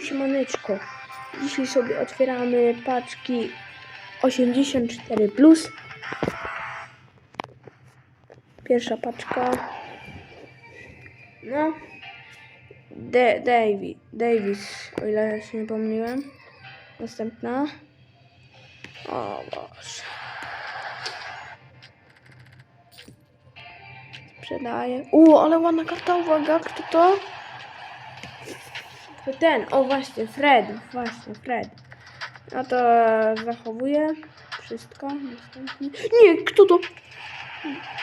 siemaneczko. Dzisiaj sobie otwieramy paczki 84+. Plus. Pierwsza paczka. No. De Davi Davis, o ile się nie pomyliłem. Następna. O Boże. Sprzedaję. U, ale ładna karta, uwaga, kto to? To ten, o właśnie, Fred, właśnie, Fred. No to zachowuję wszystko. Następnie. Nie, kto to?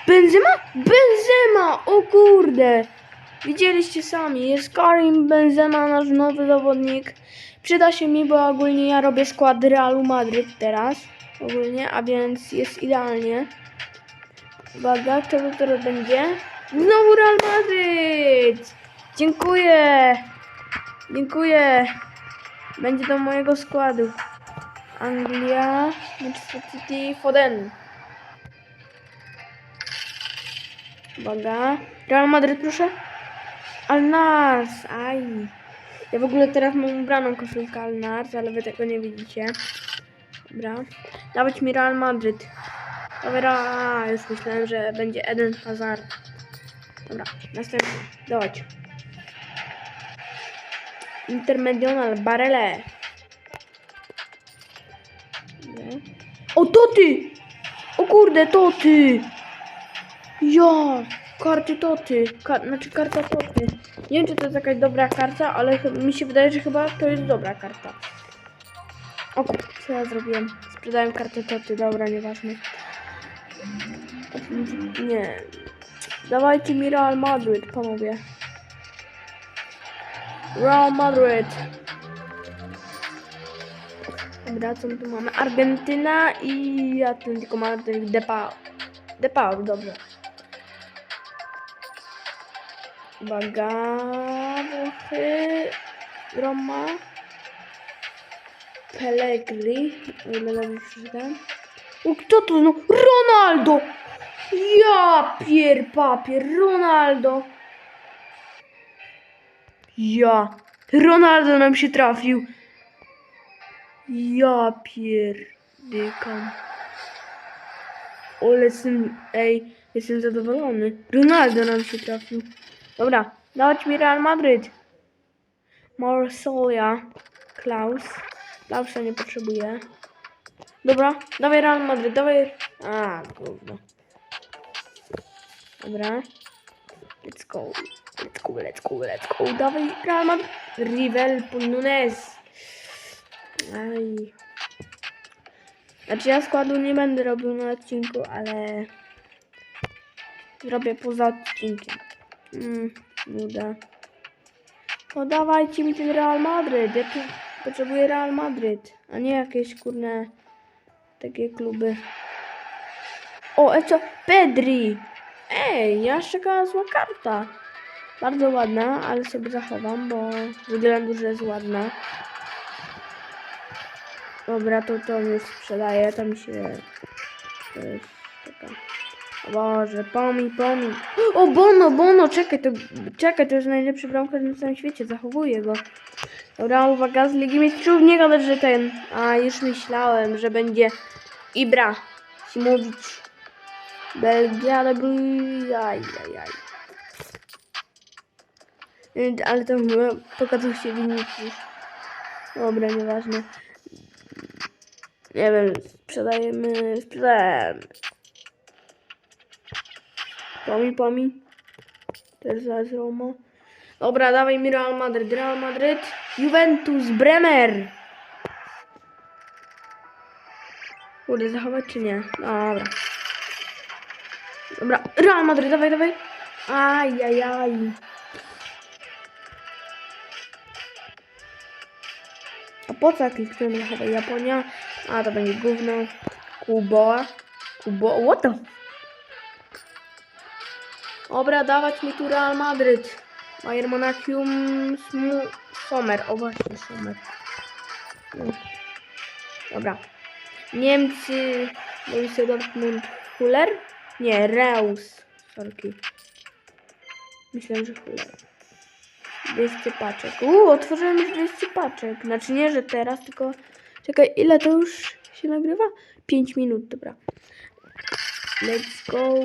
Benzema? Benzema! O kurde! Widzieliście sami, jest Karim Benzema, nasz nowy zawodnik. Przyda się mi, bo ogólnie ja robię skład Realu Madryt teraz. Ogólnie, a więc jest idealnie. Uwaga, kto to teraz będzie? Znowu Real Madryt! Dziękuję! Dziękuję! Będzie do mojego składu. Anglia, Manchester City, Foden. Uwaga. Real Madryt, proszę. Al-Nars, aj. Ja w ogóle teraz mam ubraną koszulkę Al-Nars, ale wy tego nie widzicie. Dobra. Dawać mi Real Madryt. Dobra, już myślałem, że będzie Eden Hazard. Dobra, następny. Dawać. Intermedional, Barele. O, to ty! O kurde, to ty! Ja! Karty to ty. Ka znaczy karta to ty. Nie wiem, czy to jest jakaś dobra karta, ale mi się wydaje, że chyba to jest dobra karta. O kurde, co ja zrobiłem? Sprzedałem kartę to ty, dobra, nieważne. Nie. Dawajcie mi Real Madrid, panowie. Real Madrid. Dobra, co my tu mamy? Argentyna i Atletico Madrid. Depau. Depau, dobrze. Uwaga, Włochy, Roma, Pellegrini, o ile dobrze przeczytałem. O, kto to no? Ronaldo! Ja pier papier, Ronaldo! Ja, Ronaldo nam się trafił. Ja pierdykam. Ale jestem, ej, jestem zadowolony. Ronaldo nam się trafił. Dobra, dawać mi Real Madryt. Marsolia. Klaus. Klausa nie potrzebuję. Dobra, dawaj Real Madryt, dawaj. A, gówno. Dobra. Let's go. Let's go, let's go, let's go. Dawaj Madryt. Rivel Nunez. Aj. Znaczy ja składu nie będę robił na odcinku, ale zrobię poza odcinkiem. Mm, nuda. Podawajcie mi ten Real Madryt. Ja potrzebuję Real Madryt, a nie jakieś kurne takie kluby. O, e co? Pedri! Ej, jeszcze jaka zła karta. Bardzo ładna, ale sobie zachowam, bo z względu, że jest ładna. Dobra, to to mi sprzedaję, to mi się... To jest taka... O Boże, pomi, pomi. O, Bono, Bono, czekaj, to, czekaj, to jest najlepszy bramkarz na całym świecie, zachowuję go. Dobra, uwaga, z Ligi Mistrzów, nie gadać, że ten... A, już myślałem, że będzie Ibra, Simowicz, Belgia, ale był... Aj, aj, aj. Y, Ale chyba pokazał się Vinicius. Dobra, nieważne. Nie wiem, sprzedajemy, sprzedajemy. Pomi, pomi. Też zaraz Roma. Dobra, dawaj mi Real Madrid. Real Madrid. Juventus, Bremer. Kurde, zachować czy nie? Dobra. Dobra, Real Madrid, dawaj, dawaj. Aj, aj, aj. A po co kliknąłem zachować Japonia? A, to będzie gówno. Kuba. Kubo, what the Dobra, dawać mi tu Real Madryt. Bayern Monachium, Smu, Sommer. O właśnie, Sommer. Dobra. Niemcy, Borussia Dortmund, Huller? Nie, Reus. Sorki. Myślałem, że Huller. 200 paczek. Uuu, otworzyłem już 200 paczek. Znaczy nie, że teraz, tylko... Czekaj, ile to już się nagrywa? 5 minut, dobra. Let's go.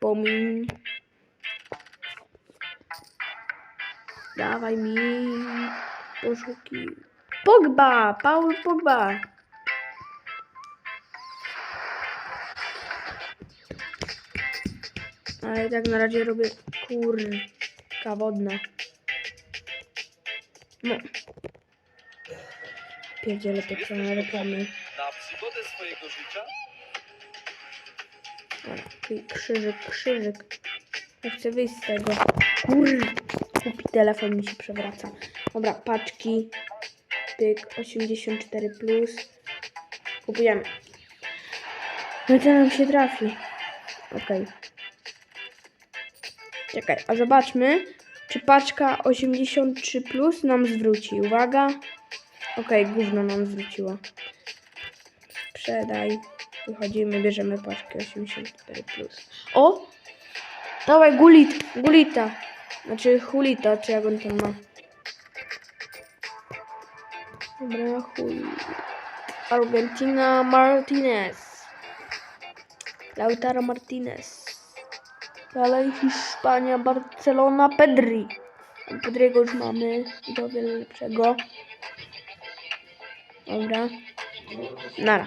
Pomin. Dawaj mi. Poszuki. Pogba! Paul Pogba! Ale tak na razie robię kurka wodna. No. Pierdziele pieprzone reklamy. Na przygodę swojego życia Dobra, krzyżyk, krzyżyk. Ja chcę wyjść z tego. Kur... Kupi telefon mi się przewraca. Dobra, paczki. Pyk, 84 plus. Kupujemy. No to nam się trafi. Okej. Czekaj, a zobaczmy, czy paczka 83 plus nam zwróci. Uwaga. Okej, gówno nam zwróciło. Sprzedaj. Wychodzimy, bierzemy paczkę 84 plus. O! Dawaj, gulit, gulita. Znaczy hulita, czy jak on tam ma. Dobra, hul. Argentina Martinez. Lautaro Martinez. Dalej Hiszpania, Barcelona, Pedri. Pedriego już mamy i to wiele lepszego. Dobra. Nara.